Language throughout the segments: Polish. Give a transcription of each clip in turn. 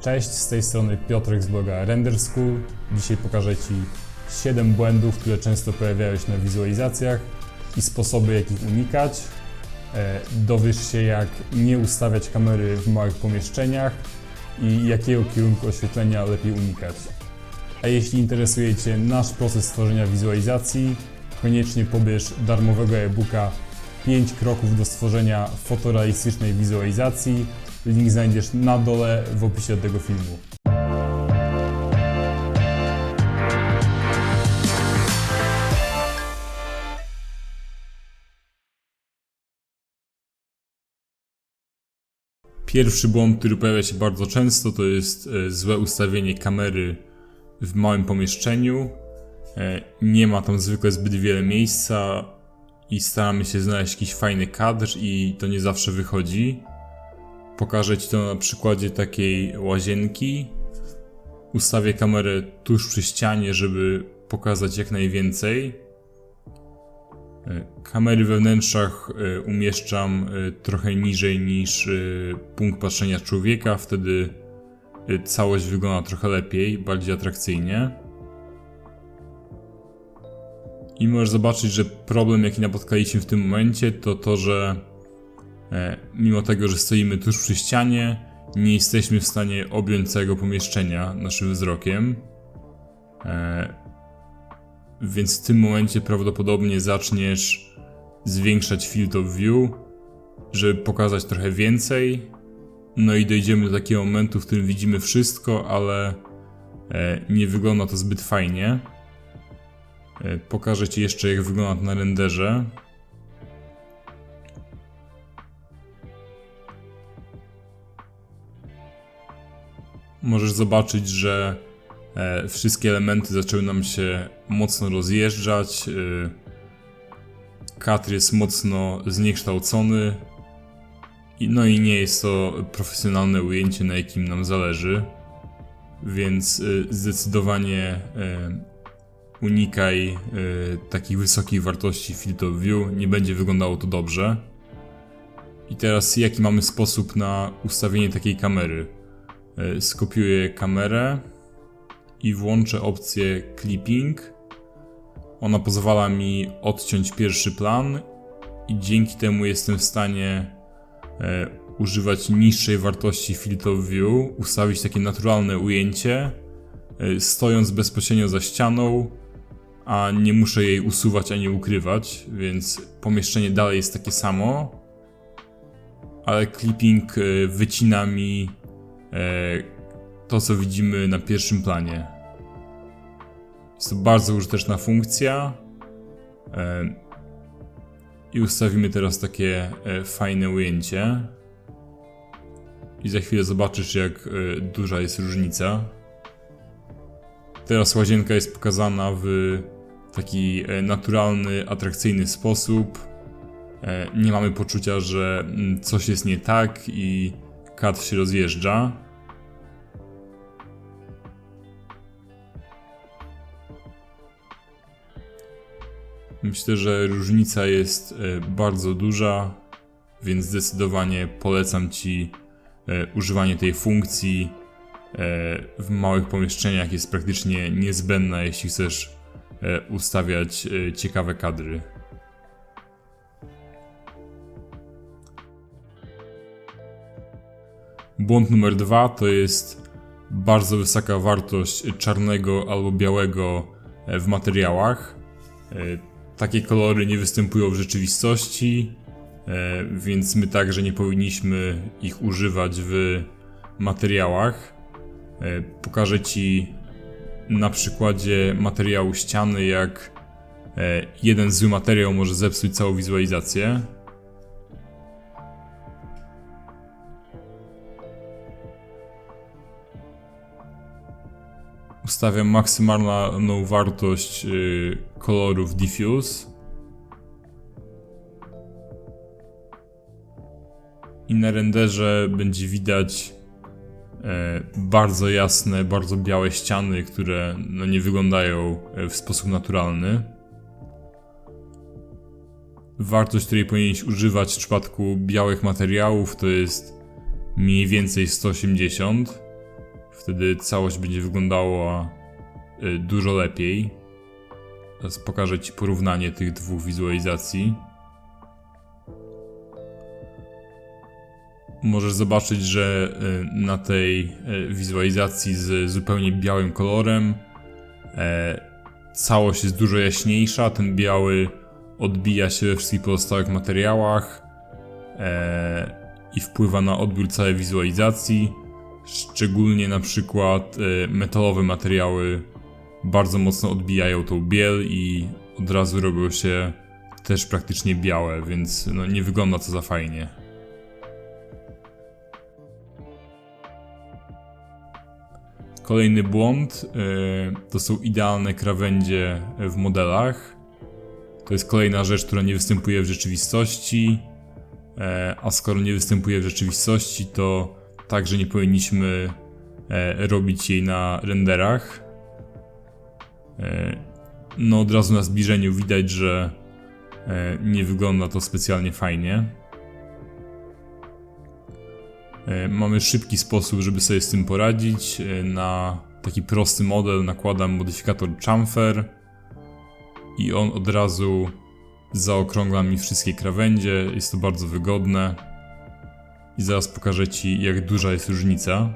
Cześć, z tej strony Piotrek z bloga Render School. Dzisiaj pokażę Ci 7 błędów, które często pojawiają się na wizualizacjach i sposoby, jak ich unikać. E, Dowiesz się, jak nie ustawiać kamery w małych pomieszczeniach i jakiego kierunku oświetlenia lepiej unikać. A jeśli interesuje Cię nasz proces tworzenia wizualizacji, koniecznie pobierz darmowego e-booka 5 kroków do stworzenia fotorealistycznej wizualizacji. Link znajdziesz na dole w opisie tego filmu. Pierwszy błąd, który pojawia się bardzo często, to jest e, złe ustawienie kamery w małym pomieszczeniu. E, Nie ma tam zwykle zbyt wiele miejsca i staramy się znaleźć jakiś fajny kadr i to nie zawsze wychodzi. Pokażę Ci to na przykładzie takiej łazienki. Ustawię kamerę tuż przy ścianie, żeby pokazać jak najwięcej. E, Kamery we wnętrzach e, umieszczam e, trochę niżej niż punkt patrzenia człowieka, wtedy całość wygląda trochę lepiej, bardziej atrakcyjnie. I możesz zobaczyć, że problem jaki napotkaliśmy w tym momencie to to, że mimo tego, że stoimy tuż przy ścianie, nie jesteśmy w stanie objąć całego pomieszczenia naszym wzrokiem. E, więc w tym momencie prawdopodobnie zaczniesz zwiększać field of view, żeby pokazać trochę więcej. No i dojdziemy do takiego momentu, w którym widzimy wszystko, ale e, nie wygląda to zbyt fajnie. E, Pokażę Ci jeszcze, jak wygląda to na renderze. Możesz zobaczyć, że e, wszystkie elementy zaczęły nam się mocno rozjeżdżać. e, Kadr jest mocno zniekształcony. I- No i nie jest to profesjonalne ujęcie, na jakim nam zależy. Więc y, zdecydowanie unikaj takich wysokich wartości field of view, nie będzie wyglądało to dobrze. I teraz jaki mamy sposób na ustawienie takiej kamery? Y, Skopiuję kamerę i włączę opcję clipping. Ona pozwala mi odciąć pierwszy plan i dzięki temu jestem w stanie e, używać niższej wartości field of view, ustawić takie naturalne ujęcie, e, stojąc bezpośrednio za ścianą, a nie muszę jej usuwać ani ukrywać, więc pomieszczenie dalej jest takie samo, ale clipping e, wycina mi e, to, co widzimy na pierwszym planie. Jest to bardzo użyteczna funkcja. E, I ustawimy teraz takie e, fajne ujęcie. I za chwilę zobaczysz, jak e, duża jest różnica. Teraz łazienka jest pokazana w taki e, naturalny, atrakcyjny sposób. E, Nie mamy poczucia, że mm, coś jest nie tak i kadr się rozjeżdża. Myślę, że różnica jest e, bardzo duża, więc zdecydowanie polecam Ci e, używanie tej funkcji e, w małych pomieszczeniach. Jest praktycznie niezbędna, jeśli chcesz ustawiać ciekawe kadry. Błąd numer dwa to jest bardzo wysoka wartość czarnego albo białego w materiałach. Takie kolory nie występują w rzeczywistości, e, więc my także nie powinniśmy ich używać w materiałach. E, Pokażę Ci na przykładzie materiału ściany, jak e, jeden zły materiał może zepsuć całą wizualizację. Ustawiam maksymalną wartość y, kolorów diffuse. I na renderze będzie widać e, bardzo jasne, bardzo białe ściany, które no, nie wyglądają e, w sposób naturalny. Wartość, której powinieneś używać w przypadku białych materiałów to jest mniej więcej 180 Wtedy całość będzie wyglądała y, dużo lepiej. Teraz pokażę Ci porównanie tych dwóch wizualizacji. Możesz zobaczyć, że y, na tej y, wizualizacji z zupełnie białym kolorem całość jest dużo jaśniejsza. Ten biały odbija się we wszystkich pozostałych materiałach i wpływa na odbiór całej wizualizacji. Szczególnie na przykład e, metalowe materiały bardzo mocno odbijają tą biel i od razu robią się też praktycznie białe, więc no, nie wygląda to za fajnie. Kolejny błąd e, to są idealne krawędzie w modelach. To jest kolejna rzecz, która nie występuje w rzeczywistości. E, a skoro nie występuje w rzeczywistości, to także nie powinniśmy e, robić jej na renderach. E, no, od razu na zbliżeniu widać, że e, nie wygląda to specjalnie fajnie. Mamy szybki sposób, żeby sobie z tym poradzić. Na taki prosty model nakładam modyfikator chamfer i on od razu zaokrągla mi wszystkie krawędzie. Jest to bardzo wygodne. I zaraz pokażę Ci, jak duża jest różnica.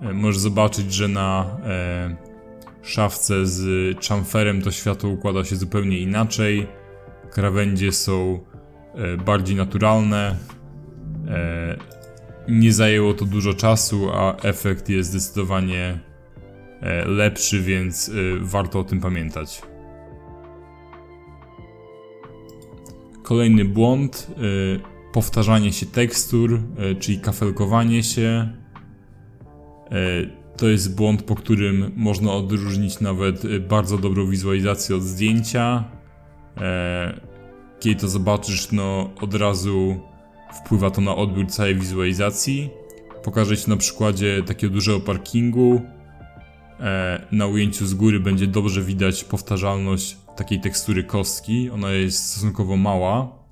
E, Możesz zobaczyć, że na e, szafce z chamferem to światło układa się zupełnie inaczej. Krawędzie są e, bardziej naturalne. E, nie zajęło to dużo czasu, a efekt jest zdecydowanie e, lepszy, więc e, warto o tym pamiętać. Kolejny błąd, e, powtarzanie się tekstur, e, czyli kafelkowanie się. E, To jest błąd, po którym można odróżnić nawet bardzo dobrą wizualizację od zdjęcia. Kiedy to zobaczysz, no od razu wpływa to na odbiór całej wizualizacji. Pokażę Ci na przykładzie takiego dużego parkingu. Na ujęciu z góry będzie dobrze widać powtarzalność takiej tekstury kostki. Ona jest stosunkowo mała.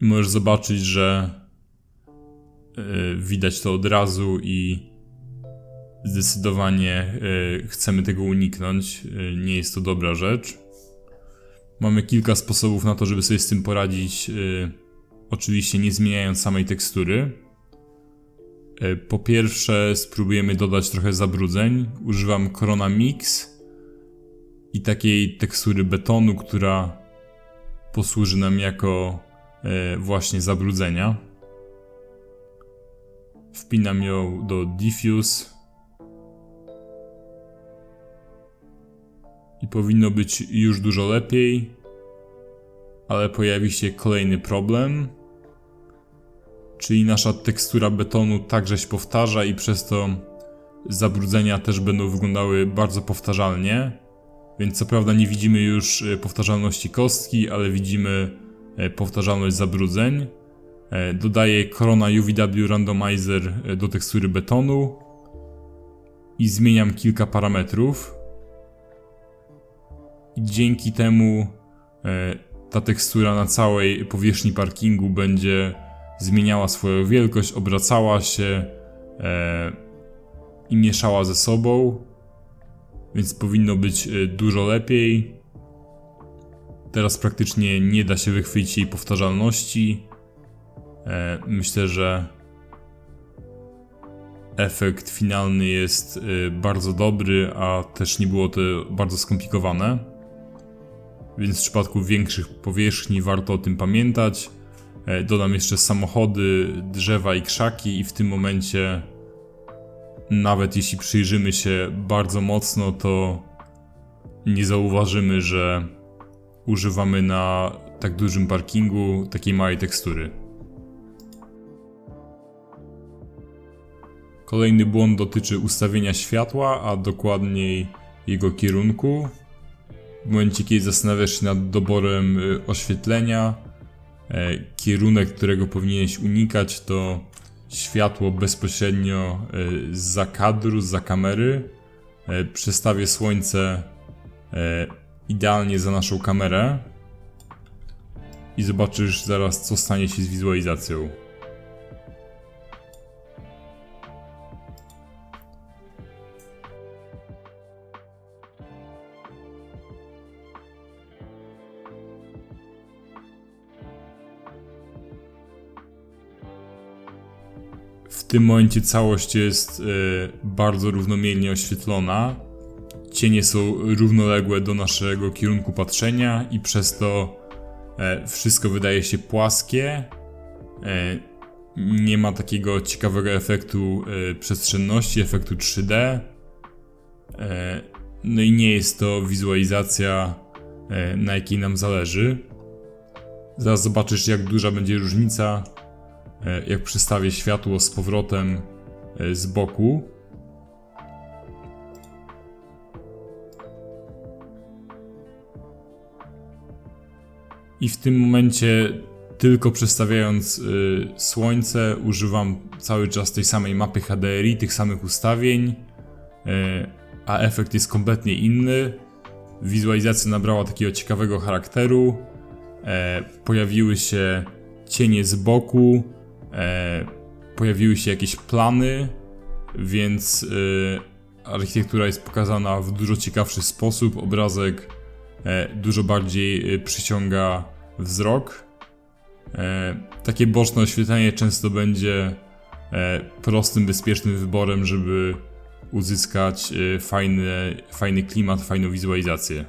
Możesz zobaczyć, że e, widać to od razu i zdecydowanie e, chcemy tego uniknąć. E, Nie jest to dobra rzecz. Mamy kilka sposobów na to, żeby sobie z tym poradzić. Oczywiście nie zmieniając samej tekstury. E, Po pierwsze, spróbujemy dodać trochę zabrudzeń. Używam Corona Mix i takiej tekstury betonu, która posłuży nam jako e, właśnie zabrudzenia. Wpinam ją do Diffuse. I powinno być już dużo lepiej. Ale pojawi się kolejny problem. Czyli nasza tekstura betonu także się powtarza i przez to zabrudzenia też będą wyglądały bardzo powtarzalnie. Więc co prawda nie widzimy już e, powtarzalności kostki, ale widzimy e, powtarzalność zabrudzeń. E, Dodaję Corona UVW Randomizer do tekstury betonu i zmieniam kilka parametrów. Dzięki temu ta tekstura na całej powierzchni parkingu będzie zmieniała swoją wielkość, obracała się e, i mieszała ze sobą, więc powinno być e, dużo lepiej. Teraz praktycznie nie da się wychwycić jej powtarzalności. E, myślę, że efekt finalny jest e, bardzo dobry, a też nie było to bardzo skomplikowane. Więc w przypadku większych powierzchni warto o tym pamiętać. E, Dodam jeszcze samochody, drzewa i krzaki, i w tym momencie, nawet jeśli przyjrzymy się bardzo mocno, to nie zauważymy, że używamy na tak dużym parkingu takiej małej tekstury. Kolejny błąd dotyczy ustawienia światła, a dokładniej jego kierunku. W momencie, kiedy zastanawiasz się nad doborem y, oświetlenia, e, kierunek, którego powinieneś unikać, to światło bezpośrednio y, za kadru, za kamery. E, Przestawię słońce e, idealnie za naszą kamerę. i zobaczysz zaraz, co stanie się z wizualizacją. W tym momencie całość jest e, bardzo równomiernie oświetlona. Cienie są równoległe do naszego kierunku patrzenia i przez to e, wszystko wydaje się płaskie. E, nie ma takiego ciekawego efektu przestrzenności, efektu 3D. E, no i nie jest to wizualizacja, na jakiej nam zależy. Zaraz zobaczysz, jak duża będzie różnica, jak przestawię światło z powrotem e, z boku. I w tym momencie, tylko przestawiając y, słońce, używam cały czas tej samej mapy HDRI, tych samych ustawień, y, a efekt jest kompletnie inny. Wizualizacja nabrała takiego ciekawego charakteru. E, pojawiły się cienie z boku, e, pojawiły się jakieś plany, więc y, architektura jest pokazana w dużo ciekawszy sposób. Obrazek e, dużo bardziej e, przyciąga wzrok. E, takie boczne oświetlenie często będzie e, prostym, bezpiecznym wyborem, żeby uzyskać e, fajny, fajny klimat, fajną wizualizację.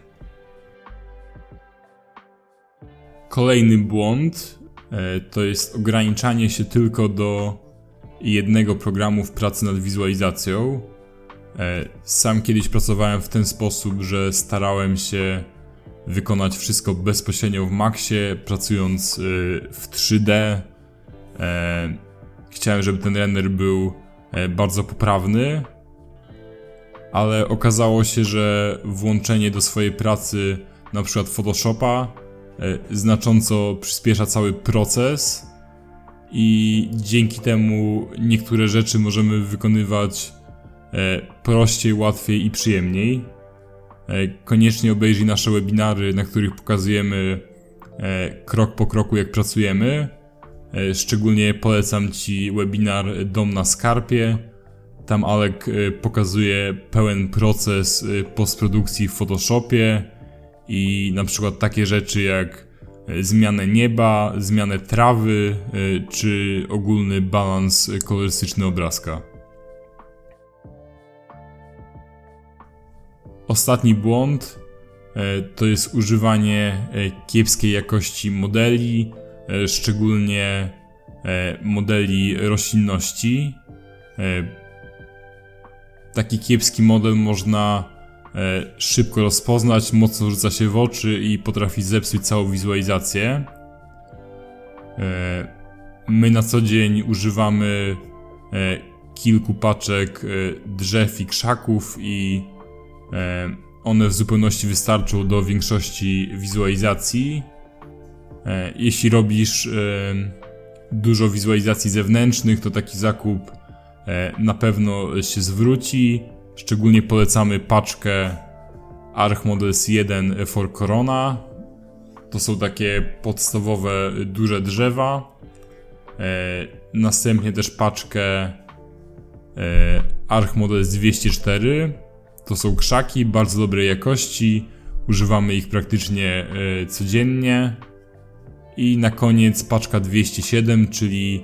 Kolejny błąd e, to jest ograniczanie się tylko do jednego programu w pracy nad wizualizacją. E, Sam kiedyś pracowałem w ten sposób, że starałem się wykonać wszystko bezpośrednio w Maxie, pracując y, w 3D. E, Chciałem, żeby ten render był e, bardzo poprawny, ale okazało się, że włączenie do swojej pracy na przykład Photoshopa e, znacząco przyspiesza cały proces i dzięki temu niektóre rzeczy możemy wykonywać e, prościej, łatwiej i przyjemniej. E, Koniecznie obejrzyj nasze webinary, na których pokazujemy e, krok po kroku, jak pracujemy. E, Szczególnie polecam Ci webinar Dom na Skarpie. Tam Alek e, pokazuje pełen proces e, postprodukcji w Photoshopie i na przykład takie rzeczy jak e, zmianę nieba, zmianę trawy e, czy ogólny balans kolorystyczny obrazka. Ostatni błąd e, to jest używanie kiepskiej jakości modeli, szczególnie modeli roślinności. Taki kiepski model można szybko rozpoznać, mocno rzuca się w oczy i potrafi zepsuć całą wizualizację. E, My na co dzień używamy e, kilku paczek e, drzew i krzaków i E, One w zupełności wystarczą do większości wizualizacji. E, Jeśli robisz e, dużo wizualizacji zewnętrznych, to taki zakup e, na pewno się zwróci. Szczególnie polecamy paczkę Arch Models 1 for Corona. To są takie podstawowe duże drzewa. E, Następnie też paczkę e, Arch Models 204 to są krzaki bardzo dobrej jakości, używamy ich praktycznie e, codziennie. I na koniec paczka 207, czyli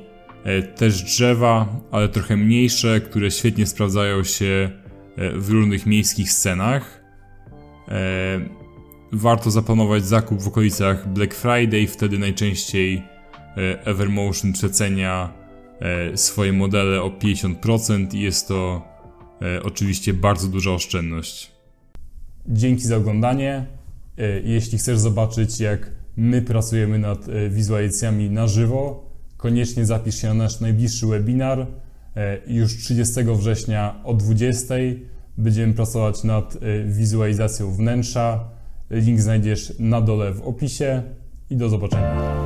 też drzewa, ale trochę mniejsze, które świetnie sprawdzają się w różnych miejskich scenach. E, Warto zaplanować zakup w okolicach Black Friday, wtedy najczęściej e, Evermotion przecenia e, swoje modele o 50% i jest to e, oczywiście bardzo duża oszczędność. Dzięki za oglądanie. E, Jeśli chcesz zobaczyć, jak my pracujemy nad e, wizualizacjami na żywo, koniecznie zapisz się na nasz najbliższy webinar. E, Już 30 września o 20 będziemy pracować nad e, wizualizacją wnętrza. Link znajdziesz na dole w opisie i do zobaczenia.